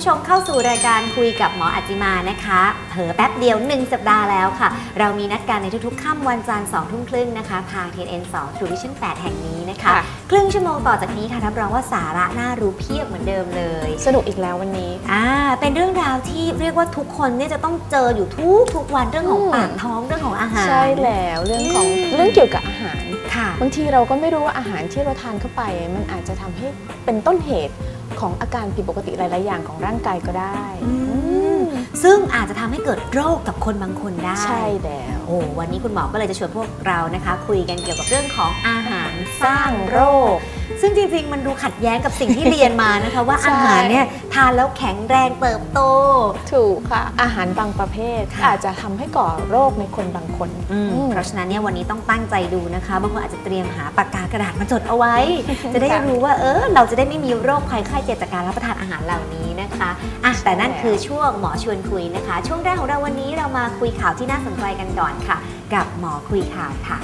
ผู้ชมเข้าสู่รายการคุยกับหมออัจจิมานะคะ เผลอแป๊บเดียว 1 สัปดาห์แล้วค่ะ เรามีนัดกันในทุกๆ ค่ำวันจันทร์2ทุ่มครึ่งนะคะทาง TN 2 True Vision 8 แห่งนี้นะคะค่ะครึ่งชั่วโมงต่อจากนี้ค่ะรับรองว่าสาระน่ารู้เพียบเหมือนเดิมเลย สนุกอีกแล้ววันนี้อ่าเป็นเรื่องราวที่เรียกว่าทุกคนเนี่ยจะต้องเจออยู่ทุกทุกๆวันเรื่องของอืมปากท้องเรื่องของอาหารใช่แล้วเรื่องของอืมเรื่องเกี่ยวกับอาหารค่ะ บางทีเราก็ไม่รู้ว่าอาหารที่เราทานเข้าไป มันอาจจะทำให้เป็นต้นเหตุของอาการผิดปกติหลาย ๆ อย่างของร่างกายก็ได้อืมอืมซึ่งอาจจะทำให้เกิดโรคกับคนบางคนได้ ใช่แล้วโอ้วันนี้คุณหมอก็เลยจะชวนพวกเรานะคะ คุยกันเกี่ยวกับเรื่องของอาหารสสร้าร้างงโรโรคค ซึ่งจริงๆ มันดูขัดแย้งกับสิ่งที่เรียนมานะคะ ว่าใช่อาหารเนี่ยทานแล้วแข็งแรงเติบโต ถูกค่ะ อาหารบางประเภทค่ะอาจจะทำให้ก่อโรคในคนบางคนอืมอืมเพราะฉะนั้นเนี่ยวันนี้ต้องตั้งใจดูนะคะ บางคนอาจจะเตรียมหาปากกากระดาษมาจดเอาไว้ จะได้ค่ะรู้ว่าเออเราจะได้ไม่มีโรคภัยไข้เจ็บจากการรับประทานอาหารเหล่านี้นะคะอะแต่นั่นคือช่วงหมอชวนคุยนะคะ ช่วงแรกของเราวันนี้เรามาคุยข่าวที่น่าสนใจกันก่อนค่ะ กับหมอคุยข่าวค่ะ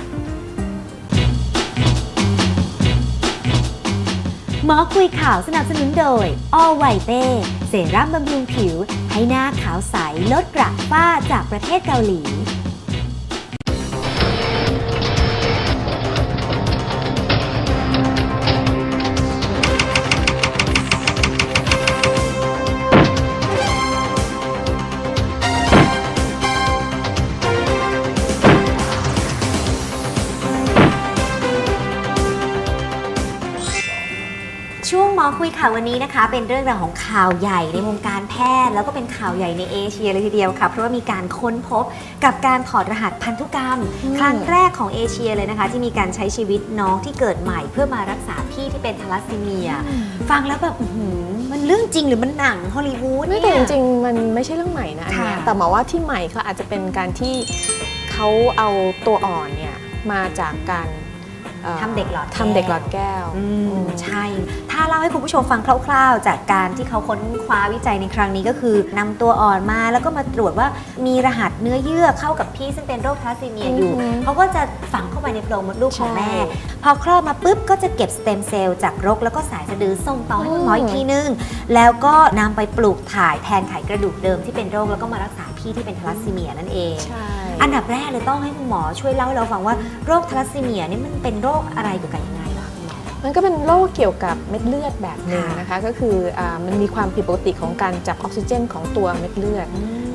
หมอคุยข่าวสนับสนุนโดยออไวเต้เซรั่มบำรุงผิว ให้หน้าขาวใสลดกระฝ้าจากประเทศเกาหลี คุยข่าววันนี้นะคะ เป็นเรื่องราวของข่าวใหญ่ในวงการแพทย์ แล้วก็เป็นข่าวใหญ่ในเอเชียเลยทีเดียวค่ะ เพราะว่ามีการค้นพบกับการถอดรหัสพันธุกรรมอืมครั้งแรกของเอเชียเลยนะคะ ที่มีการใช้ชีวิตน้องที่เกิดใหม่เพื่อมารักษาพี่ที่เป็นทาลัสซีเมีย ฟังแล้วแบบอื้อหือมันเรื่องจริงหรือมันหนังฮอลลีวูดไม่เนี่แต่ยจริงๆมันไม่ใช่เรื่องใหม่นะอันเนี้ยค่ะแต่หมายว่าที่ใหม่เขาอาจจะเป็นการที่เขาเอาตัวอ่อนเนี่ยมาจากการอ่อทำเด็กหลอดแก้วทำเด็กหลอดแก้วอืมอืมใช่ ถ้าเล่าให้คุณผู้ชมฟังคร่าว ๆ จากการที่เขาค้นคว้าวิจัยในครั้งนี้ก็คือนำตัวอ่อนมาแล้วก็มาตรวจว่ามีรหัสเนื้อเยื่อเข้ากับพี่ซึ่งเป็นโรคทาลัสซีเมียอยู่อือหือเขาก็จะฝังเข้าไปในโพรงมดลูกของใช่แม่ พอคลอดมาปุ๊บก็จะเก็บสเต็มเซลล์จากรกแล้วก็สายสะดือส่งต่อให้คุณหมออีกทีนึง แล้วก็นำไปปลูกถ่ายแทนไขกระดูกเดิมที่เป็นโรคแล้วก็มารักษาพี่ที่เป็นทาลัสซีเมียนั่นเองใช่อันดับแรกเลยต้องให้คุณหมอช่วยเล่าให้เราฟังว่าโรคทาลัสซีเมียนี่มันเป็นโรคอะไรเกี่ยวกับ มอมันก็เป็นโรคเกี่ยวกับเม็ดเลือดแบบหนึ่งค่ะนะคะ ก็คืออามันมีความผิดปกติของการจับออกซิเจนของตัวเม็ดเลือด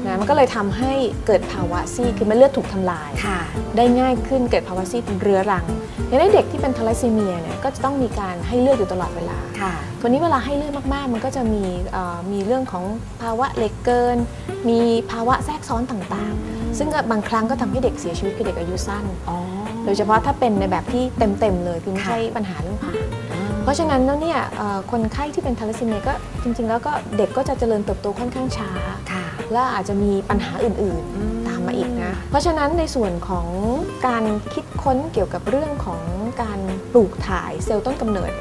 นะมันก็เลยทำให้เกิดภาวะซีดคือเม็ดเลือดถูกทำลายค่ะได้ง่ายขึ้นเกิดภาวะซีดเรื้อรังอย่างในเด็กที่เป็นทาลัสซีเมียเนี่ยก็จะต้องมีการให้เลือดอยู่ตลอดเวลาค่ะตัวนี้เวลาให้เลือดมากๆ มันก็จะมีเอ่อมีเรื่องของภาวะเหล็กเกิน มีภาวะแทรกซ้อนต่างๆ ซึ่งก็บางครั้งก็ทำให้เด็กเสียชีวิตคือเด็กอายุสั้นอ๋อ โดยเฉพาะถ้าเป็นในแบบที่เต็มๆเลยคือไม่ค่ะใช่ปัญหาเรื่องผ่าเพราะฉะนั้นแล้วเนี่ยเอ่อคนไข้ที่เป็นทาลัสซีเมียก็จริง ๆ แล้วก็เด็กก็จะเจริญเติบโตค่อนข้างช้าค่ะและอาจจะมีปัญหาอื่นอืมๆตามมาอีกนะ เพราะฉะนั้นในส่วนของการคิดค้นเกี่ยวกับเรื่องของการปลูกถ่ายเซลล์ต้นกำเนิด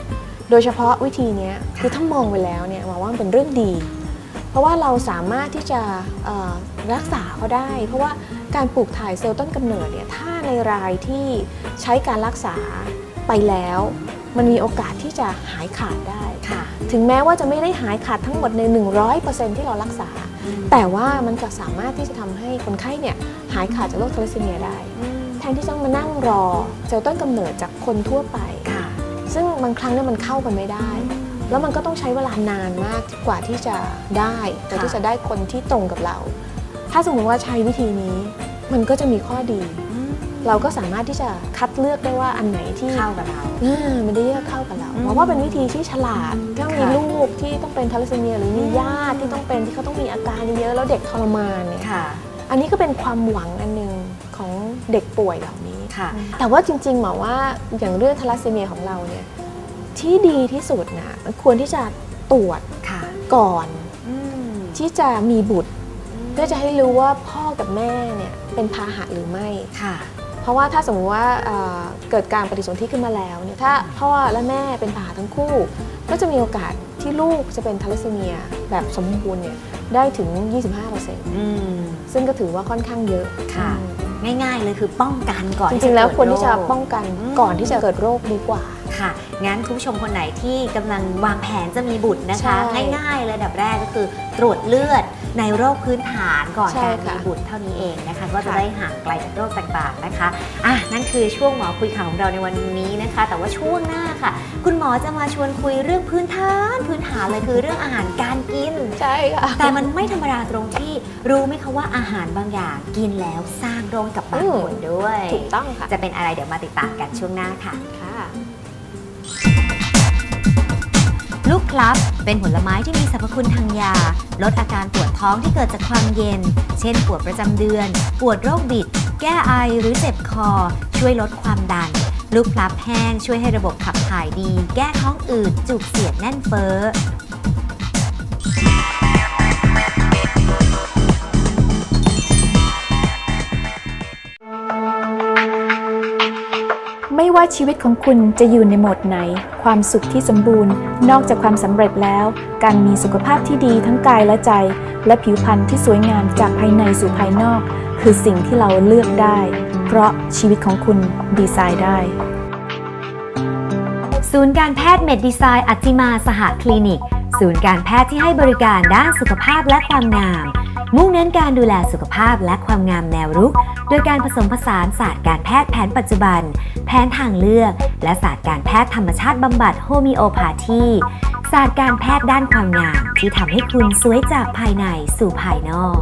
โดยเฉพาะวิธีเนี้ยคือถ้ามองไปแล้วเนี่ยมองว่ามันเป็นเรื่องดี เพราะว่าเราสามารถที่จะเอ่อรักษาเขาได้ เพราะว่า การปลูกถ่ายเซลล์ต้นกำเนิดเนี่ยถ้าในรายที่ใช้การรักษาไปแล้ว มันมีโอกาสที่จะหายขาดได้ค่ะถึงแม้ว่าจะไม่ได้หายขาดทั้งหมดใน 100%ที่เรารักษา แต่ว่ามันก็สามารถที่จะทำให้คนไข้เนี่ยหายขาดจากโรคทาลัสซีเมียได้ แทนที่ต้องมานั่งรอเซลล์ต้นกำเนิดจากคนทั่วไปค่ะซึ่งบางครั้งเนี่ยมันเข้ากันไม่ได้ แล้วมันก็ต้องใช้เวลานานมากกว่าที่จะได้กว่าที่จะได้คนที่ตรงกับเรา ถ้าสมมติว่าใช้วิธีนี้มันก็จะมีข้อดี เราก็สามารถที่จะคัดเลือกได้ว่าอันไหนที่เข้ากับเราอ่ามันได้เลือกเข้ากับเราอืมเพราะว่าเป็นวิธีที่ฉลาดถ้ามีค่ะลูกที่ต้องเป็นทาลัสซีเมีย หรือมีญาติที่ต้องเป็นที่เขาต้องมีอาการเยอะๆแล้วเด็กทรมานเนี่ยค่ะอันนี้ก็เป็นความหวังอันหนึ่งของเด็กป่วยเหล่านี้ค่ะแต่ว่าจริงๆหมอว่าอย่างเรื่องทาลัสซีเมียของเราเนี่ยที่ดีที่สุดนะมันควรที่จะตรวจค่ะก่อนอืมที่จะมีบุตร เพื่อจะให้รู้ว่าพ่อกับแม่เนี่ยเป็นพาหะหรือไม่ค่ะ เพราะว่าถ้าสมมติว่าเอ่อเกิดการปฏิสนธิขึ้นมาแล้วเนี่ยถ้าพ่อและแม่เป็นพาหะทั้งคู่ ก็จะมีโอกาสที่ลูกจะเป็นทาลัสซีเมียแบบสมบูรณ์เนี่ยได้ถึง 25%อืมซึ่งก็ถือว่าค่อนข้างเยอะค่ะอืมง่ายๆเลยคือป้องกันก่อนจริงๆแล้วที่ะควรที่จะเกิดโป้องกันอืมก่อนที่จะเกิดโรคดีกว่าคค่ะงั้นคุณผู้ชมคนไหนที่กำลังวางแผนจะมีบุตรนะคะใช่ง่ายๆเลยอันดับแรกก็คือตรวจเลือด ในโรคพื้นฐานก่อนใช่การมีค่ะบุตรเท่านี้เองนะคะ ก็จะค่ะได้ห่างไกลจากโรคต่างๆนะคะอะนั่นคือช่วงหมอคุยข่าวของเราในวันนี้นะคะ แต่ว่าช่วงหน้าค่ะ คุณหมอจะมาชวนคุยเรื่องพื้นฐานพื้นฐานเลยคือเรื่องอาหารการกินใช่ค่ะแต่มันไม่ธรรมดาตรงที่รู้ไหมคะว่าอาหารบางอย่างกินแล้วสร้างโรคกับบางคนด้วยถูกต้องค่ะจะเป็นอะไรเดี๋ยวมาติดตามกันช่วงหน้าค่ะ ลูกคลับเป็นผลไม้ที่มีสรรพคุณทางยา ลดอาการปวดท้องที่เกิดจากความเย็น เช่นปวดประจำเดือน ปวดโรคบิด แก้ไอหรือเจ็บคอ ช่วยลดความดัน ลูกพลับแห้งช่วยให้ระบบขับถ่ายดี แก้ท้องอืดจุกเสียดแน่นเฟ้อ ว่าชีวิตของคุณจะอยู่ในโหมดไหน ความสุขที่สมบูรณ์ นอกจากความสำเร็จแล้ว การมีสุขภาพที่ดีทั้งกายและใจ และผิวพรรณที่สวยงามจากภายในสู่ภายนอก คือสิ่งที่เราเลือกได้ เพราะชีวิตของคุณดีไซน์ได้ ศูนย์การแพทย์เมดดีไซน์อัจจิมาสหคลินิก ศูนย์การแพทย์ที่ให้บริการด้านสุขภาพและความงาม มุ่งเน้นการดูแลสุขภาพและความงามแนวรุก โดยการผสมผสานศาสตร์การแพทย์แผนปัจจุบัน แผนทางเลือก และศาสตร์การแพทย์ธรรมชาติบำบัดโฮมิโอพาธีศาสตร์การแพทย์ด้านความงามที่ทำให้คุณสวยจากภายในสู่ภายนอก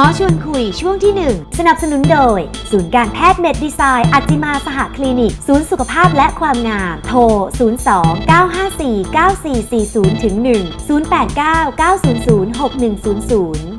มอชวนคุยช่วงที่ 1 สนับสนุนโดย ศูนย์การแพทย์เมดดีไซน์อัจจิมาสหคลินิก ศูนย์สุขภาพและความงาม โทร 02 954 9440ถึง1 089 900 6100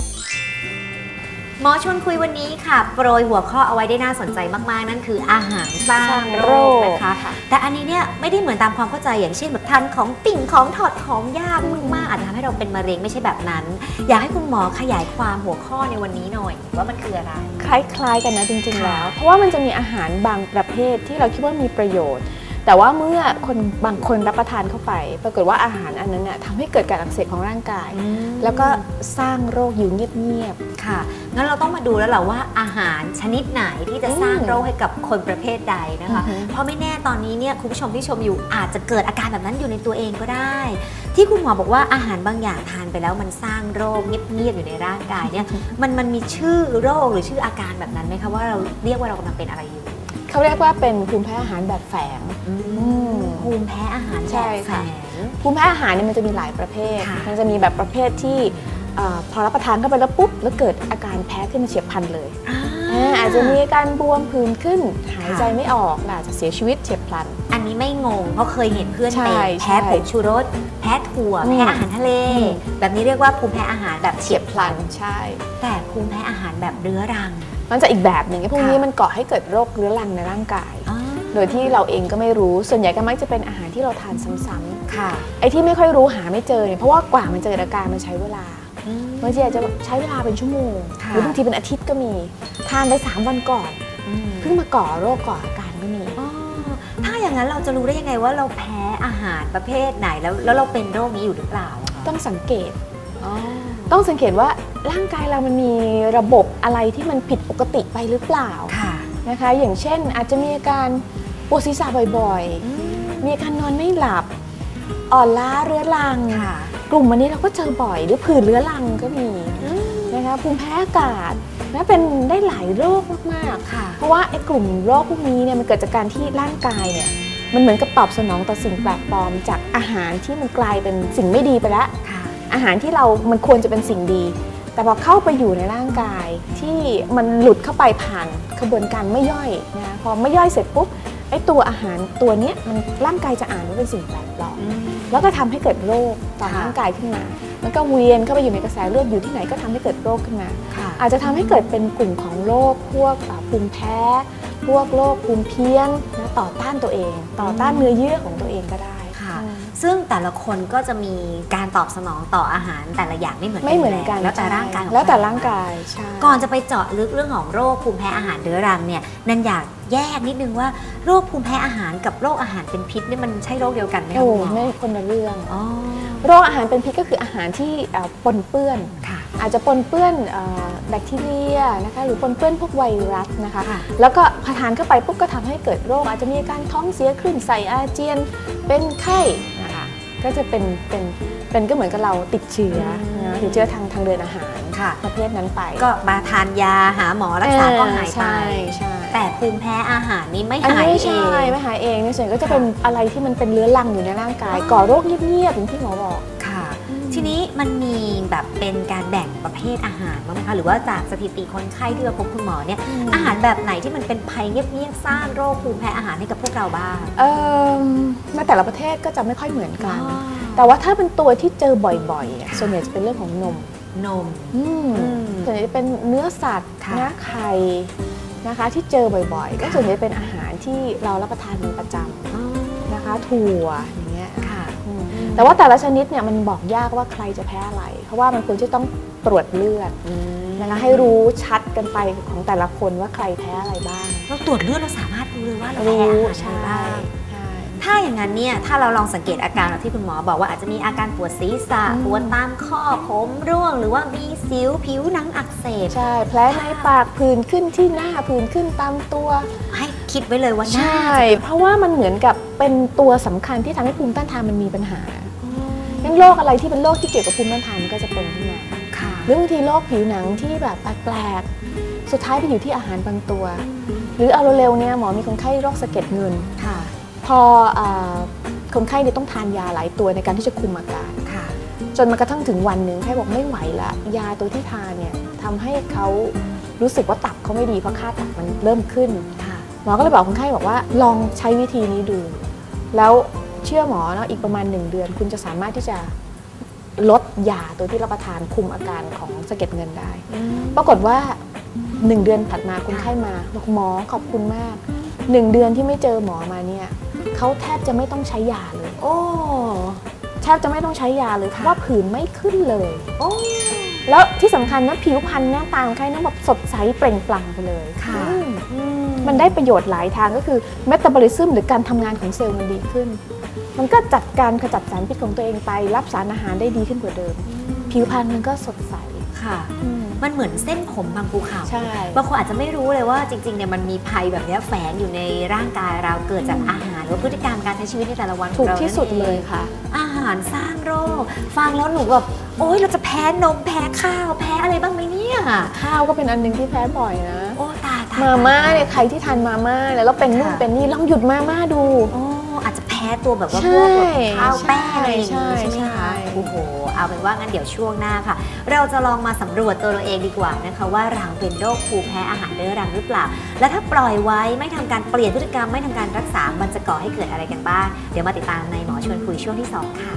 หมอชวนคุยวันนี้ค่ะ โปรยหัวข้อเอาไว้ได้น่าสนใจมากๆ นั่นคืออาหารสร้างโรคนะคะ แต่อันนี้เนี่ยไม่ได้เหมือนตามความเข้าใจอย่างเช่นแบบทานของปิ่งของถอดของยากมากๆอาจจะทำให้เราเป็นมะเร็งไม่ใช่แบบนั้น อยากให้คุณหมอขยายความหัวข้อในวันนี้หน่อย ว่ามันคืออะไร คล้ายๆกันนะจริงๆค่ะแล้ว เพราะว่ามันจะมีอาหารบางประเภทที่เราคิดว่ามีประโยชน์ แต่ว่าเมื่อคนบางคนรับประทานเข้าไป ปรากฏว่าอาหารอันนั้นน่ะทำให้เกิดการอักเสบของร่างกาย แล้วก็สร้างโรคอยู่เงียบค่ะ งั้นเราต้องมาดูแล้วแหละว่าอาหารชนิดไหนที่จะสร้างอืมโรคให้กับคนประเภทใดนะคะอือฮึเพราะไม่แน่ตอนนี้เนี่ยคุณผู้ชมที่ชมอยู่อาจจะเกิดอาการแบบนั้นอยู่ในตัวเองก็ได้ ที่คุณหมอบอกว่าอาหารบางอย่างทานไปแล้วมันสร้างโรคเงียบๆอยู่ในร่างกายเนี่ยมันมันมีชื่อโรคหรือชื่ออาการแบบนั้นไหมคะว่าเราเรียกว่าเรากำลังเป็นอะไรอยู่ๆ เขาเรียกว่าเป็นภูมิแพ้อาหารแบบแฝงมภูมิแพ้อาหารแบบใช่แฝค่ะงภูมิแพ้อาหารเนี่ยมันจะมีหลายประเภทค่ะมันจะมีแบบประเภทที่เอ่อพอรับประทานเข้าไปแล้วปุ๊บแล้วเกิดอาการแพ้ขึ้นมาเฉียบพลันเลยอ่าอ่าอาจจะมีอาการบวมผื่นขึ้น หายค่ะใจไม่ออกและอาจจะเสียชีวิตเฉียบพลัน อันนี้ไม่งงเพราะเคยเห็นเพื่อนใช่เป็นแพ้ใช่ผงชูรส แพ้ถั่วอืมแพ้อาหารทะเลอืมแบบนี้เรียกว่าภูมิแพ้อาหารแบบเฉียบพลันใช่ แต่ภูมิแพ้อาหารแบบเรื้อรัง มันจะอีกแบบหนึ่งไอ้พวกค่ะนี้มันก่อให้เกิดโรคเรื้อรังในร่างกายอ๋อโดยที่เราเองก็ไม่รู้ส่วนใหญ่ก็มักจะเป็นอาหารที่เราทานซ้ำค่ะๆไอ้ที่ไม่ค่อยรู้หาไม่เจอเนี่ยเพราะว่ากว่ามันจะเกิดอาการมันใช้เวลาอืมบางทีอาจจะใช้เวลาเป็นชั่วโมงค่ะหรือบางทีเป็นอาทิตย์ก็มีทานไปสามวันก่อนอืมเพิ่งมาก่อโรคก่ออาการก็มีอ๋อถ้าอย่างนั้นเราจะรู้ได้ยังไงว่าเราแพ้อาหารประเภทไหนแล้วแล้วเราเป็นโรคนี้อยู่หรือเปล่าอะคะต้องสังเกตอ๋อ ต้องสังเกตว่าร่างกายเรามันมีระบบอะไรที่มันผิดปกติไปหรือเปล่าค่ะนะคะ อย่างเช่นอาจจะมีอาการปวดศีรษะบ่อยอืมๆมีอาการนอนไม่หลับ อ่อนล้าเรื้อรังค่ะกลุ่มอันนี้เราก็เจอบ่อยหรือผื่นเรื้อรังก็มีอืมนะคะภูมิแพ้อากาศนะเป็นได้หลายโรคมากค่ะๆเพราะว่าไอ้กลุ่มโรคพวกนี้เนี่ยมันเกิดจากการที่ร่างกายเนี่ยมันเหมือนกับตอบสนองต่อสิ่งแปลกปลอมจากอาหารที่มันกลายเป็นสิ่งไม่ดีไปแล้วค่ะ อาหารที่เรามันควรจะเป็นสิ่งดี แต่พอเข้าไปอยู่ในร่างกายที่มันหลุดเข้าไปผ่านกระบวนการไม่ย่อยนะพอไม่ย่อยเสร็จปุ๊บไอ้ตัวอาหารตัวเนี้ยมันร่างกายจะอ่านว่าเป็นสิ่งแปลกปลอมอืมแล้วก็ทำให้เกิดโรคต่อค่ะร่างกายขึ้นมา มันก็เวียนเข้าไปอยู่ในกระแสเลือดอยู่ที่ไหนก็ทำให้เกิดโรคขึ้นมาค่ะอาจจะทำให้เกิดเป็นกลุ่มของโรคพวกอ่าภูมิแพ้ พวกโรคภูมิเพี้ยนนะต่อต้านตัวเอง ต่อต้านเนื้อเยื่อของตัวเองก็ได้ค่ะค่ะอืม ซึ่งแต่ละคนก็จะมีการตอบสนองต่ออาหารแต่ละอย่างไม่เหมือนกันไม่เหมือนกันแล้วแต่ร่างกายของแล้วแต่ใคร่างกายใช่ก่อนจะไปเจาะลึกเรื่องของโรคภูมิแพ้อาหารเรื้อรังเนี่ยนันอยากแยกนิดนึงว่าโรคภูมิแพ้อาหารกับโรคอาหารเป็นพิษเนี่ยมันใช่โรคเดียวกันไหมคะโอ้คุณหมอไม่คนละเรื่องอ๋อโรคอาหารเป็นพิษก็คืออาหารที่เอ่อปนเปื้อนค่ะ อาจจะปนเปื้อนเอ่อแบคทีเรียนะคะหรือปนเปื้อนพวกไวรัสนะคะค่ะแล้วก็พอทานเข้าไปปุ๊บก็ทำให้เกิดโรค อาจจะมีอาการท้องเสียคลื่นไส้อาเจียนเป็นไข้นะคะก็จะเป็นเป็นเป็นก็เหมือนกับเราติดเชื้ออืมนะติดเชื้อทางทางเดินอาหารค่ะประเภทนั้นไป ก็มาทานยาหาหมอรักษาก็หายไปใช่ใช่แต่ภูมิแพ้อาหารนี่ไม่อันหายนี้ไม่เอใช่งไม่หายเองในส่วนก็จะค่ะเป็นอะไรที่มันเป็นเรื้อรังอยู่ในร่างกายอ๋อก่อโรคเงียบๆอย่างที่หมอบอกค่ะ ทีนี้มันมีแบบเป็นการแบ่งประเภทอาหารบ้างไหมคะหรือว่าจากสถิติคนไข้ที่เราพบคุณหมอเนี่ยอาหารแบบไหนที่มันเป็นภัยเงียบๆสร้างโรคภูมิแพ้อาหารให้กับพวกเราบ้างเอ่อในแต่ละประเทศก็จะไม่ค่อยเหมือนกันอ๋อแต่ว่าถ้าเป็นตัวที่เจอบ่อยๆอะส่วนใหญ่จะเป็นเรื่องของนมนมอืมอืมส่วนใหญ่จะเป็นเนื้อสัตว์ค่ะนะไข่นะคะที่เจอบ่อยๆ ก็ค่ะส่วนใหญ่เป็นอาหารที่เรารับประทานเป็นประจำนะคะถั่วอย่างเงี้ยค่ะอืม แต่ว่าแต่ละชนิดเนี่ยมันบอกยากว่าใครจะแพ้อะไร เพราะว่ามันควรจะต้องตรวจเลือดนะคะให้รู้ชัดกันไปของแต่ละคนว่าใครแพ้อะไรบ้าง เราตรวจเลือดเราสามารถรู้เลยว่าเราแพ้รู้อาใช่หารอะไรบ้างใช่ถ้าอย่างนั้นเนี่ยถ้าเราลองสังเกตอาการแบบที่คุณหมอบอกว่าอาจจะมีอาการปวดศีรษะอืมปวดตามข้อผมร่วง หรือว่ามีสิวผิวหนังอักเสบใช่แผลในปากผื่นขึ้นที่หน้าผื่นขึ้นตามตัวให้ คิดไว้เลยว่าน่าใช่ เพราะว่ามันเหมือนกับเป็นตัวสำคัญที่ทำให้ภูมิต้านทานมันมีปัญหางั้นโรคอะไรที่เป็นโรคที่เกี่ยวกับภูมิต้านทานมันก็จะเป็นขึ้นมาค่ะหรือบางทีโรคผิวหนังที่แบบแปลกๆสุดท้ายไปอยู่ที่อาหารบางตัว หรือเอาเร็วๆเนี่ยหมอมีคนไข้โรคสะเก็ดเงินค่ะ พออาคนไข้เนี่ยต้องทานยาหลายตัวในการที่จะคุมอาการค่ะจนมากระทั่งถึงวันหนึ่งไข้บอกไม่ไหวละยาตัวที่ทานเนี่ยทำให้เขารู้สึกว่าตับเขาไม่ดีเพราะค่าตับมันเริ่มขึ้นค่ะ หมอก็เลยบอกคนไข้บอกว่าลองใช้วิธีนี้ดู แล้วเชื่อหมอเนาะอีกประมาณหนึ่งเดือน คุณจะสามารถที่จะลดยาตัวที่รับประทานคุมอาการของสะเก็ดเงินได้ ปรากฏว่าหนึ่งเดือนถัดมาคนไข้มาบอกหมอขอบคุณมากหนึ่งเดือนที่ไม่เจอหมอมาเนี่ยเขาแทบจะไม่ต้องใช้ยาเลย โอ้แทบจะไม่ต้องใช้ยาเลยเพราะว่าผื่นไม่ขึ้นเลย โอ้แล้วที่สำคัญนะผิวพรรณหน้าตาคนไข้นะแบบสดใสเปล่งปลั่งไปเลยค่ะอื มอืมันได้ประโยชน์หลายทางก็คือเมตาบอลิซึมหรือการทำงานของเซลล์มันดีขึ้น มันก็จัดการขจัดสารพิษของตัวเองไป รับสารอาหารได้ดีขึ้นกว่าเดิม ผิวพรรณมันก็สดใสค่ะมันเหมือนเส้นผมบางภูเขาใช่บางคนอาจจะไม่รู้เลยว่าจริงๆเนี่ยมันมีภัยแบบเนี้ยแฝงอยู่ในร่างกายเราเกิดจากอาหารหรือว่าพฤติกรรมการใช้ชีวิตในแต่ละวันของถูกเราที่สุดนั่นองเลยค่ะ อาหารสร้างโรค ฟังแล้วหนูแบบโอ๊ยเราจะแพ้นมแพ้ข้าวแพ้อะไรบ้างไหมเนี่ย ข้าวก็เป็นอันหนึงที่แพ้บ่อยนะโอ้ตายตาย มาม่าตเนี่ยใครที่ทานมาม่าเนี่ยแล้วเป็นนู่นค่ะเป็นนี่ลองหยุดมาม่าดูโอ้อาจจะแพ้ตัวแบบว่าใช่พวกแบบข้าวแป้งอะไรอย่างใช่นี้ใช่ไหมใช่คะโอ้โห เอาเป็นว่างั้นเดี๋ยวช่วงหน้าค่ะ เราจะลองมาสำรวจตัวเราเองดีกว่านะคะ ว่าเราเป็นโรคภูมิแพ้อาหารเรื้อรังหรือเปล่า และถ้าปล่อยไว้ไม่ทำการเปลี่ยนพฤติกรรมไม่ทำการรักษา มันจะก่อให้เกิดอะไรกันบ้าง เดี๋ยวมาติดตามในหมอชวนคุยช่วงที่ 2 ค่ะ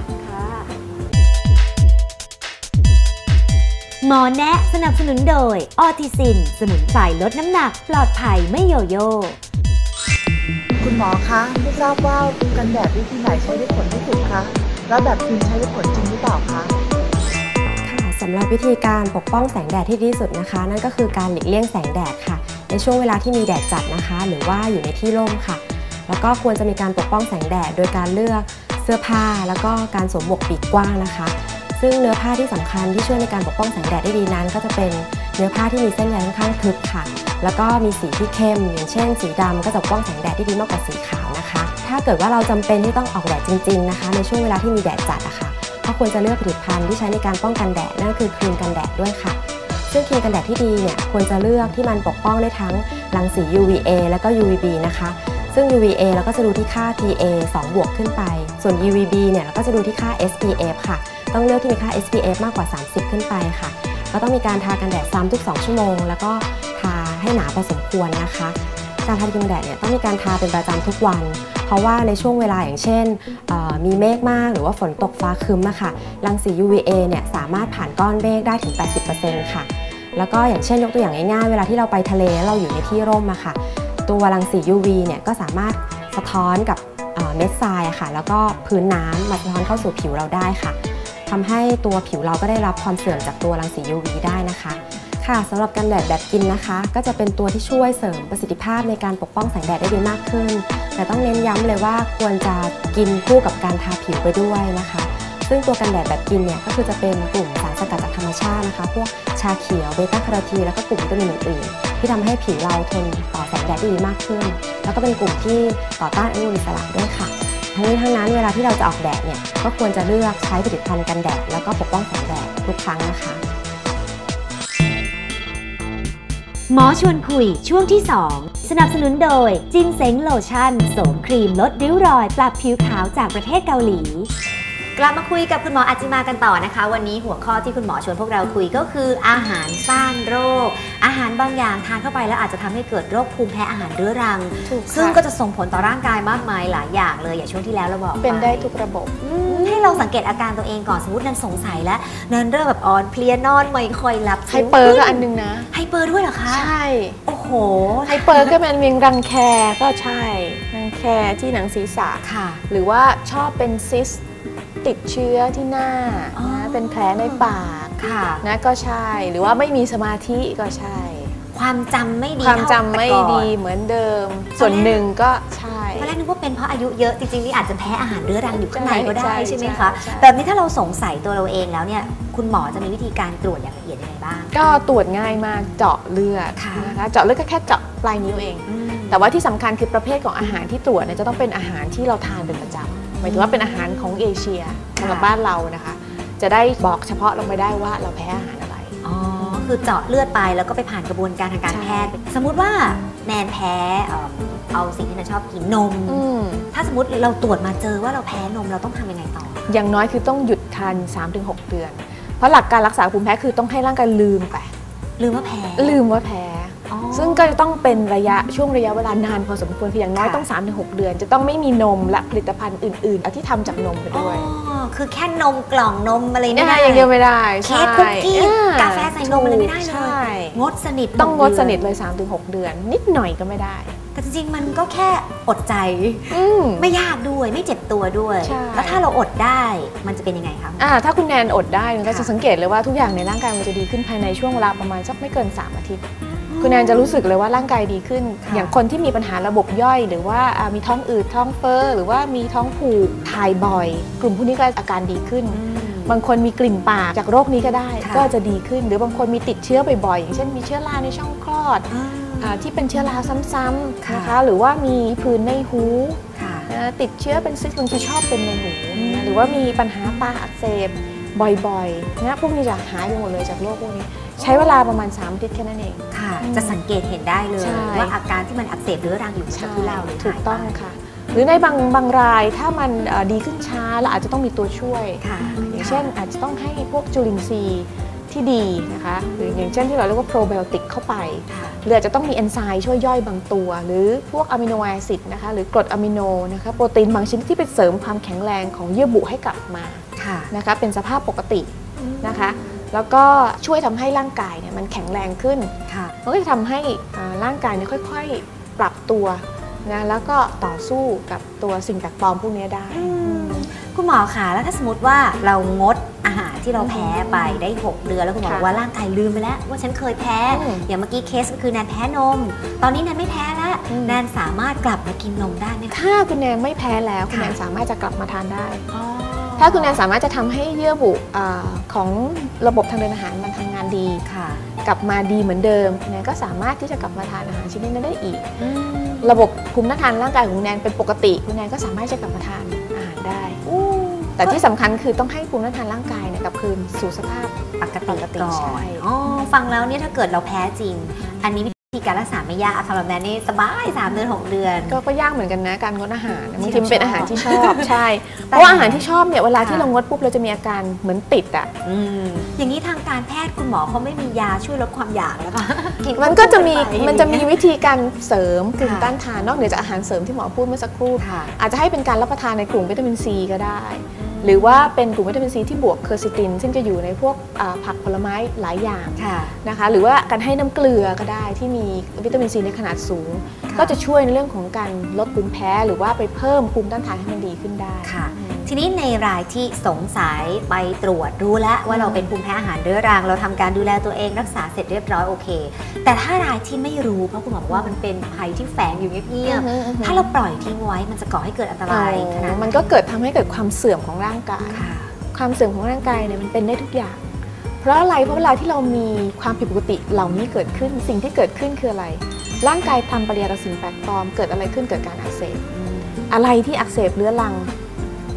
หมอแนะสนับสนุนโดย ออทิซิน สมุนไพรลดน้ำหนัก ปลอดภัยไม่โยโย่ คุณหมอคะไม่ทราบว่ากันแดดวิธีไหนใช้ได้ผลที่สุดคะ แล้วแบบครีมใช้ได้ผลจริงหรือเปล่าคะ ค่ะสำหรับวิธีการปกป้องแสงแดดที่ดีที่สุดนะคะ นั่นก็คือการหลีกเลี่ยงแสงแดดค่ะ ในช่วงเวลาที่มีแดดจัดนะคะ หรือว่าอยู่ในที่ร่มค่ะ แล้วก็ควรจะมีการปกป้องแสงแดดโดยการเลือกเสื้อผ้า แล้วก็การสวมหมวกปีกกว้างนะคะ ซึ่งเนื้อผ้าที่สำคัญที่ช่วยในการปกป้องแสงแดดได้ดีนั้น ก็จะเป็นเนื้อผ้าที่มีเส้นใยค่อนข้างทึบค่ะ แล้วก็มีสีที่เข้ม อย่างเช่น สีดำก็จะปกป้องแสงแดดได้ดีมากกว่าสีขาวนะคะ ถ้าเกิดว่าเราจำเป็นที่ต้องออกแดดจริง ๆนะคะ ในช่วงเวลาที่มีแดดจัดอะค่ะก็ควรจะเลือกผลิตภัณฑ์ที่ใช้ในการป้องกันแดดนั่นก็คือครีมกันแดดด้วยค่ะ ซึ่งครีมกันแดดที่ดีเนี่ยควรจะเลือกที่มันปกป้องได้ทั้งรังสี UVA แล้วก็ UVB นะคะซึ่ง UVA เราก็จะดูที่ค่า PA 2 บวกขึ้นไป ส่วน UVB เนี่ยเราก็จะดูที่ค่า SPF ค่ะ ต้องเลือกที่มีค่า SPF มากกว่า 30 ขึ้นไปค่ะ ก็ต้องมีการทากันแดดซ้ำทุก 2 ชั่วโมง แล้วก็ทาให้หนาพอสมควรนะคะ การทากันแดดเนี่ยต้องมีการทาเป็นประจำทุกวัน เพราะว่าในช่วงเวลาอย่างเช่น มีเมฆมากหรือว่าฝนตกฟ้าครึ้มอะค่ะรังสี UVA เนี่ยสามารถผ่านก้อนเมฆได้ถึง 80%ค่ะแล้วก็อย่างเช่นยกตัวอย่างง่ายๆ เวลาที่เราไปทะเลแล้วเราอยู่ในที่ร่มอะค่ะ ตัวรังสี UV เนี่ยก็สามารถสะท้อนกับเม็ดทรายอะค่ะ แล้วก็พื้นน้ำมาสะท้อนเข้าสู่ผิวเราได้ค่ะ ทำให้ตัวผิวเราก็ได้รับความเสื่อมจากตัวรังสี UV ได้นะคะ ค่ะสำหรับกันแดดแบบกินนะคะ ก็จะเป็นตัวที่ช่วยเสริมประสิทธิภาพในการปกป้องแสงแดดได้ดีมากขึ้น แต่ต้องเน้นย้ำเลยว่าควรจะกินคู่กับการทาผิวไปด้วยนะคะ ซึ่งตัวกันแดดแบบกินเนี่ยก็คือจะเป็นกลุ่มสารสกัดจากธรรมชาตินะคะพวกชาเขียวเบต้าคโรทีนแล้วก็กลุ่มวิตามินอื่นๆที่ทำให้ผิวเราทนต่อแสงแดดได้ดีมากขึ้น แล้วก็เป็นกลุ่มที่ต่อต้านอนุมูลอิสระด้วยค่ะ ทั้งนี้ทั้งนั้นเวลาที่เราจะออกแดดเนี่ยก็ควรจะเลือกใช้ผลิตภัณฑ์กันแดด แล้วก็ปกป้องแสงแดดทุกครั้งนะคะ หมอชวนคุยช่วงที่ 2 สนับสนุนโดยจินเซ็งโลชั่น โสมครีมลดริ้วรอย ปรับผิวขาวจากประเทศเกาหลี กลับมาคุยกับคุณหมออาจิมากันต่อนะคะ วันนี้หัวข้อที่คุณหมอชวนพวกเราคุยก็คือ อาหารสร้างโรค อาหารบางอย่างทานเข้าไปแล้วอาจจะทำให้เกิดโรคภูมิแพ้อาหารเรื้อรังถูกค่ะซึ่งก็จะส่งผลต่อร่างกายมากมายหลายอย่างเลยอย่างช่วงที่แล้วเราบอกเป็นได้ปทุกระบบอืมให้เราสังเกตอาการตัวเองก่อนสมมตินันสงสัยแล้วนันเริ่มแบบอ่อนเพลียนอนไม่ค่อยหลับไฮเปอร์ก็อันนึงนะไฮเปอร์ด้วยเหรอคะใช่โอ้โหไฮเปอร์ก็มันมีรังแคก็ใช่รังแคที่หนังศีรษะค่ะ หรือว่าชอบเป็นซิสติ ดเชื้อที่หน้าอ๋อนะเป็นแผลในปากค่ะนะก็ใช่หรือว่าไม่มีสมาธิก็ใช่ ความจำไม่ดีความเท่จำไม่แต่ก่อนดีเหมือนเดิม ส่วนหนึ่งก็ใช่ตอนแรกนึกว่าเป็นเพราะอายุเยอะจริงๆนี่อาจจะแพ้อาหารเรื้อรังอยู่ข้างในก็ได้ใช่ใช่ไหมใช่คะใช่แบบนี้ถ้าเราสงสัยตัวเราเองแล้วเนี่ยคุณหมอจะมีวิธีการตรวจอย่างละเอียดยังไงบ้าง ก็ตรวจง่ายมากเจาะเลือดค่ะนะคะเจาะเลือดก็แค่เจาะปลายนิ้วเอง แต่ว่าที่สำคัญคือประเภทของอาหารที่ตรวจเนี่ยจะต้องเป็นอาหารที่เราทานเป็นประจำห มายถึงว่าเป็นอาหารของเอเชียสำหรับบ้านเรานะคะ จะได้บอกเฉพาะลงไปได้ว่าเราแพ้อาหารอะไร อ๋อ คือเจาะเลือดไปแล้วก็ไปผ่านกระบวนการทางการใช่แพทย์ สมมุติว่าแนนแพ้เอ่อเอาสิ่งที่แนนชอบกินนมอืมถ้าสมมติเราตรวจมาเจอว่าเราแพ้นมเราต้องทำยังไงต่อ อย่างน้อยคือต้องหยุดทาน 3-6 เดือน เพราะหลักการรักษาภูมิแพ้คือต้องให้ร่างกายลืมไป ลืมว่าแพ้ ลืมว่าแพ้อ๋อ ซึ่งก็จะต้องเป็นระยะช่วงระยะเวลานานพอสมควรคืออย่างน้อยค่ะต้อง 3-6 เดือน จะต้องไม่มีนมและผลิตภัณฑ์อื่นๆ เอาที่ทำจากนมไปอ๋อด้วยคือแค่นมกล่องนมอะไรไม่ไม่ได้ได้อย่างเดียวไม่ได้เค้กคุกกี้อ่กาแฟใส่นมอะไรไม่ได้เลยใช่งดสนิทต้องงดหกสเดืนิทเลย 3-6 เดือน นิดหน่อยก็ไม่ได้แต่จริงๆ มันก็แค่อดใจอืมไม่ยากด้วยไม่เจ็บตัวด้วยใช่แล้วถ้าเราอดได้มันจะเป็นยังไงคะอ่าถ้าคุณแนนอดได้มันก็ค่ะจะสังเกตเลยว่าทุกอย่างในร่างกายมันจะดีขึ้นภายในช่วงเวลาประมาณสักไม่เกิน 3 อาทิตย์ คุณแนนจะรู้สึกเลยว่าร่างกายดีขึ้นค่ะอย่างคนที่มีปัญหาระบบย่อย หรือว่าอ่ามีท้องอืดท้องเฟ้อหรือว่ามีท้องผูกถ่ายบ่อย กลุ่มพวกนี้ก็อาการดีขึ้นอืมบางคนมีกลิ่นปากจากโรคนี้ก็ได้ค่ะก็จะดีขึ้น หรือบางคนมีติดเชื้อบ่อยๆอย่างเช่นมีเชื้อราในช่องคลอดอ่าอ่าที่เป็นเชื้อราซ้ำค่ะๆนะคะหรือว่ามีผื่นในหูค่ะนะติดเชื้อเป็นซิสบางทีชอบเป็นในหูอืมนะหรือว่ามีปัญหาตาอักเสบ บ่อยๆนะพวกนี้จะหายไปหมดเลยจากโรคพวกนี้ ใช้เวลาประมาณ3อาทิตย์แค่นั้นเองค่ะอืมจะสังเกตเห็นได้เลยใช่ว่าอาการที่มันอักเสบเรื้อรังอยู่มันจะทุเลาหรือถูกหายไปต้องค่ะ หรือในบางบางรายถ้ามันเอ่อดีขึ้นช้าเราอาจจะต้องมีตัวช่วยค่ะอย่างเช่นอาจจะต้องให้พวกจุลินทรีย์ที่ดีนะคะหรืออย่างเช่นที่เราเรียกว่าโปรไบโอติกเข้าไปค่ะหรืออาจจะต้องมีเอนไซม์ช่วยย่อยบางตัว หรือพวกอะมิโนแอซิดนะคะหรือกรดอะมิโนนะคะโปรตีนบางชนิดที่ไปเสริมความแข็งแรงของเยื่อบุให้กลับมาค่ะ นะคะเป็นสภาพปกตินะคะแล้วก็ช่วยทำให้ร่างกายเนี่ยมันแข็งแรงขึ้นค่ะมันก็จะทำให้อ่าร่างกายเนี่ยค่อยๆ ปรับตัวนะแล้วก็ต่อสู้กับตัวสิ่งแปลกปลอมพวกนี้ได้ คุณหมอคะแล้วถ้าสมมติว่าเรางดอาหารที่เราแพ้ไปได้ 6 เดือนแล้วคุณหมอค่ะบอกว่าร่างกายลืมไปแล้ว ว่าฉันเคยแพ้อืมอย่างเมื่อกี้เคสก็คือแนนแพ้นม ตอนนี้แนนไม่แพ้แล้วอืมแนนสามารถกลับมากินนมได้ไหมคะถ้าคุณแนนไม่แพ้แล้วคุณค่ะแนนสามารถจะกลับมาทานได้อ๋อ ถ้าคุณแนนสามารถจะทำให้เยื่อบุอาของระบบทางเดินอาหารมันทำงานดีค่ะ กลับมาดีเหมือนเดิมคุณแนนก็สามารถที่จะกลับมาทานอาหารชนิดนั้นได้อีกอืมระบบภูมิต้านทานร่างกายของคุณแนนเป็นปกติคุณแนนก็สามารถจะกลับมาทานอาหารได้ แต่ที่สำคัญคือต้องให้ภูมิต้านทานร่างกายเนี่ยกลับคืนสู่สภาพปกติปกติก่อใช่นอ๋อฟังแล้วเนี่ยถ้าเกิดเราแพ้จริง อันนี้วิธี การรักษาไม่ยากอัลทรแมนนี่สบายสามเดือนหกเดือน ก็ก็ยากเหมือนกันนะการงดอาหารที่บางทีมันเป็นเราชอบอาหารที่ชอบใช่ เพแต่ราะว่าอาหารที่ชอบเนี่ยเวลาที่ค่ะเรางดปุ๊บเราจะมีอาการเหมือนติดอะอืมอย่างนี้ทางการแพทย์คุณหมอเขาไม่มียาช่วยลดความอยากแล้วค่ะมันก็จะมีควบคู่ไปมันจะมีวิธีการเสริมภูมิค่ะต้านทานนอกเหนือจากอาหารเสริมที่หมอพูดเมื่อสักครู่ค่ะอาจจะให้เป็นการรับประทานในกลุ่มวิตามินซีก็ได้ หรือว่าเป็นกลุ่มวิตามินซีที่บวกเคอร์ซิติน ซึ่งจะอยู่ในพวกอ่าผักผลไม้หลายอย่างค่ะนะคะหรือว่าการให้น้ำเกลือก็ได้ที่มีวิตามินซีในขนาดสูงค่ะก็จะช่วยในเรื่องของการลดภูมิแพ้ หรือว่าไปเพิ่มภูมิต้านทานให้มันดีขึ้นได้ค่ะ ทีนี้ในรายที่สงสัยไปตรวจรู้แล้วว่าเราเป็นภูมิแพ้อาหารเรื้อรัง เราทำการดูแลตัวเองรักษาเสร็จเรียบร้อยโอเค แต่ถ้ารายที่ไม่รู้เพราะคุณหมอบอกว่ามันเป็นภัยที่แฝงอยู่เงียบอือฮึอือฮึๆถ้าเราปล่อยทิ้งไว้มันจะก่อให้เกิดอันตรายขนาดไหมันก็เกิดทำให้เกิดความเสื่อมของร่างกายค่ะความเสื่อมของร่างกายเนี่ยมันเป็นได้ทุกอย่าง เพราะอะไรเพราะเวลาที่เรามีความผิดปกติเหล่านี้เกิดขึ้นสิ่งที่เกิดขึ้นคืออะไร ร่างกายทำปฏิกิริยากับสิ่งแปลกปลอม เกิดอะไรขึ้นเกิดการอักเสบอะไรที่อักเสบเรื้อรัง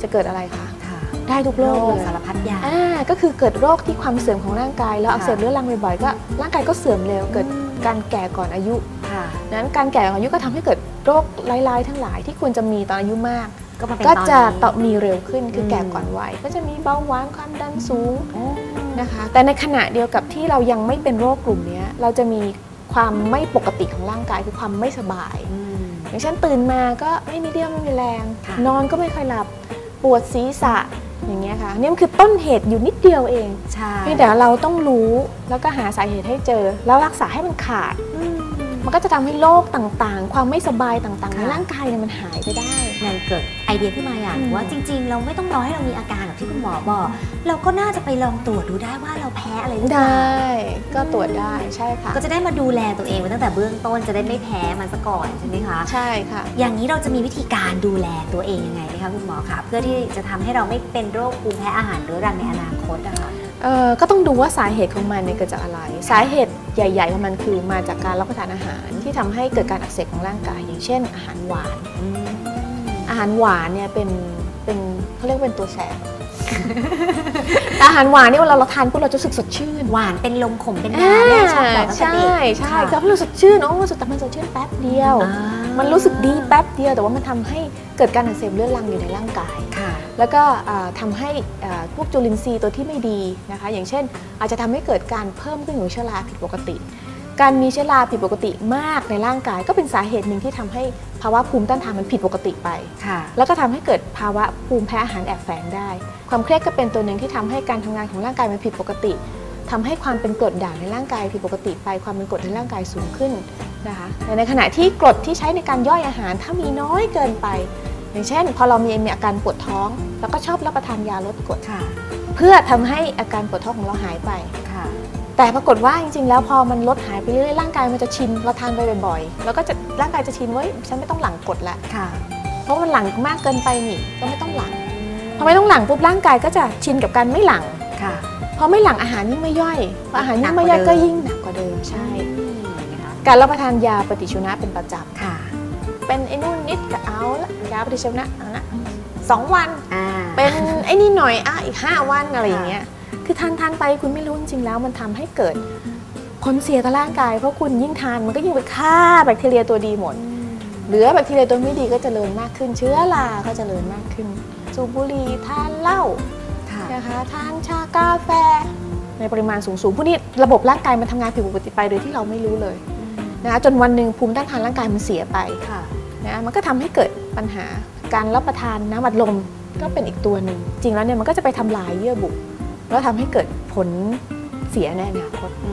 จะเกิดอะไรคะค่ะได้ทุกโรโรคคเลยสารพัดอย่างอ่าก็คือเกิดโรคที่ความเสื่อมของร่างกาย แล้วค่ะอักเสบเรื้อรังบ่อยๆก็ร่างกายก็เสื่อมเร็วเกิดการแก่ก่อนอายุค่ะนั้นการแก่ก่อนอายุก็ทำให้เกิดโรคร้ายๆ ทั้งหลายที่ควรจะมีตอนอายุมาก ก็มาเป็นก็ตอนจะนี้ต่อมีเร็วขึ้นคืออมแก่ก่อนวัยก็จะมีเบาหวานความดันสูงโอ้นะคะ แต่ในขณะเดียวกับที่เรายังไม่เป็นโรคกลุ่มเนี้ยเราจะมีความไม่ปกติของร่างกายคือความไม่สบายอืมอย่างเช่นตื่นมาก็ไม่มีเรี่ยวไม่มีแรงค่ะนอนก็ไม่ค่อยหลับปวดศีรษะอย่างเงี้ยค่ะนี่มันคือต้นเหตุอยู่นิดเดียวเองใช่เพียงแต่เราต้องรู้แล้วก็หาสาเหตุให้เจอ แล้วรักษาให้มันขาดอื มมันก็จะทำให้โรคต่างๆ ความไม่สบายต่างๆ ในค่ะร่างกายเนี่ยมันหายไปได้นั่นเกิดไอเดียขึ้นมาอย่างอืมว่าจริง ๆ เราไม่ต้องรอให้เรามีอาการแบบที่คุณหมอบอก เราก็น่าจะไปลองตรวจดูได้ว่าเราแพ้อะไรหรือเปได้ล่าก็ตรวจได้ใช่ค่ะ ก็จะได้มาดูแลตัวเองไว้ตั้งแต่เบื้องต้นจะได้ไม่แพ้มันซะก่อนใช่ไหมคะใช่ค่ะ อย่างนี้เราจะมีวิธีการดูแลตัวเองยังไงไหมคะคุณหมอคะเพื่อที่จะทำให้เราไม่เป็นโรคภูมิแพ้อาหารเรื้อรังในอนาคตอะค่ะเอ่อก็ต้องดูว่าสาเหตุของมันเนี่ยเกิดจากอะไร สาเหตุ ใหญ่ๆของมันคือมาจากการรับประทานอาหารที่ทำให้เกิดการอักเสบของร่างกาย อย่างเช่น อาหารหวาน อาหารหวานเนี่ยเป็นเป็นเขาเรียกว่าเป็นตัวแสบอาหารหวานเนี่ยเวลาเราทานปุ๊บเราจะรู้สึกสดชื่น หวานเป็นลมขมเป็นน้ำเนี่ยชอบบอกตั้งแต่ใช่เด็กใช่ค่ะก็รู้สึกชื่นโอ้รู้สึกแต่มันสดชื่นแป๊บเดียวอ่ามันรู้สึกดีแป๊บเดียวแต่ว่ามันทำให้เกิดการอักเสบเรื้อรังอยู่ในร่างกายค่ะ แล้วก็อ่าทำาให้อ่าพวกจุลินทรีย์ตัวที่ไม่ดีนะคะ อย่างเช่น อาจจะทำให้เกิดการเพิ่มขึ้นของเชื้อราผิดปกติ การมีเชื้อราผิดปกติมากในร่างกาย ก็เป็นสาเหตุหนึ่งที่ทำให้ภาวะภูมิต้านทานมันผิดปกติไปค่ะแล้วก็ทำให้เกิดภาวะภูมิแพ้อาหารแอบแฝงได้ ความเครียดก็เป็นตัวหนึ่งที่ทำให้การทำงานของร่างกายมันผิดปกติทำให้ความเป็นกรดด่างในร่างกายผิดปกติไป ความเป็นกรดในร่างกายสูงขึ้นนะคะแต่ในขณะที่กรดที่ใช้ในการย่อยอาหารถ้ามีน้อยเกินไป อย่างเช่น พอเรามีมีอาการปวดท้องแล้วก็ชอบรับประทานยาลดกรดค่ะเพื่อทำให้อาการปวดท้องของเราหายไปค่ะแต่ปรากฏว่าจริงๆ แล้วพอมันลดหายไปเรื่อยๆร่างกายมันจะชินเราทานไปบ่อยๆ แล้วก็จะร่างกายจะชินว่าเฮ้ยฉันไม่ต้องหลั่งกรดละค่ะเพราะมันหลั่งมากเกินไปนี่ก็ไม่ต้องหลั่งพอไม่ต้องหลั่งปุ๊บร่างกายก็จะชินกับการไม่หลั่งค่ะพอไม่หลั่งอาหารยิ่งไม่ย่อยพออาหารยิ่งไม่ย่อยหนักกก็ว่าเดิมยิ่งหนักกว่าเดิมใช่นะคะการรับประทานยาปฏิชีวนะเป็นประจค่ะำ เป็นไอ้นู่นนิดก็เอาละยาปฏิชีวนะเอานะสองวันอ่าเป็นไอ้นี่หน่อยอะอีก 5 วันอะไรอย่างเงี้ยคือทานทานไปคุณไม่รู้จริงๆแล้วมันทำให้เกิดผลเสียต่อร่างกายเพราะคุณยิ่งทานมันก็ยิ่งไปฆ่าแบคทีเรียตัวดีหมดเหลือแบคทีเรียตัวไม่ดีก็จเจริญมากขึ้น เชื้อราก็เจริญมากขึ้น สูบบุหรี่ทานเหล้าค่ะนะคะทานชากาแฟ ในปริมาณสูงๆพวกนี้ระบบร่างกายมันทำงานผิดปกติไปโดยที่เราไม่รู้เลย นะคะจนวันหนึ่งภูมิต้านทานร่างกายมันเสียไปค่ะนะมันก็ทำให้เกิดปัญหาการรับประทานน้ำอัดลมก็เป็นอีกตัวหนึ่ง จริงแล้วเนี่ยมันก็จะไปทำลายเยื่อบุแล้วทำให้เกิดผลเสียในอนาคตอื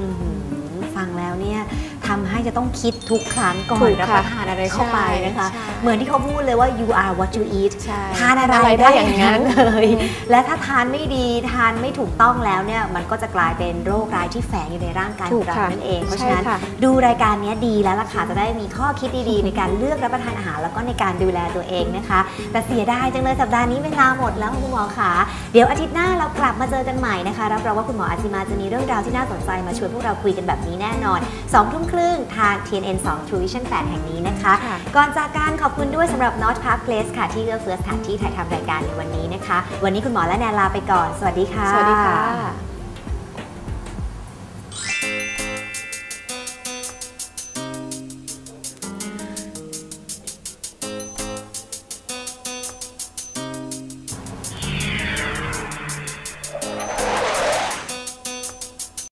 มฟังแล้วเนี่ย ทำให้จะต้องคิดทุกครั้งก่อถูนกรับค่ะประทานอะไรเข้าไปนะคะใช่เหมือนที่เขาพูดเลยว่า you are what you eat ใช่ทานอะไรอะไรได้อย่างนั้นเลย และถ้าทานไม่ดีทานไม่ถูกต้องแล้วเนี่ยมันก็จะกลายเป็นโรคร้ายที่แฝงอยู่ในร่างกายขถูอกงเราค่ะนั่นเองเพราะใช่ฉะนั้นค่ะดูรายการนี้ดีแล้วล่ะค่ะจะได้มีข้อคิดดีๆ ในการเลือกรับประทานอาหารแล้วก็ในการดูแลตัวเองนะคะ แต่เสียดายจังเลยสัปดาห์นี้เวลาหมดแล้วคุณหมอคะเดี๋ยวอาทิตย์หน้าเรากลับมาเจอกันใหม่นะคะรับรองว่าคุณหมออาจิมาจะมีเรื่องราวที่น่าสนใจมาชวนพวกเราคุยกันแบบนี้แน่นอน 2ทุ่มครึ่งทาง TNN 2 True Vision 8 แห่งนี้นะคะค่ะก่อนจากการขอบคุณด้วยสำหรับ North Park Place ค่ะ ที่เอื้อเฟื้อสถานที่ถ่ายทำรายการในวันนี้นะคะ วันนี้คุณหมอและแนนลาไปก่อน สวัสดีค่ะ สวัสดีค่ะ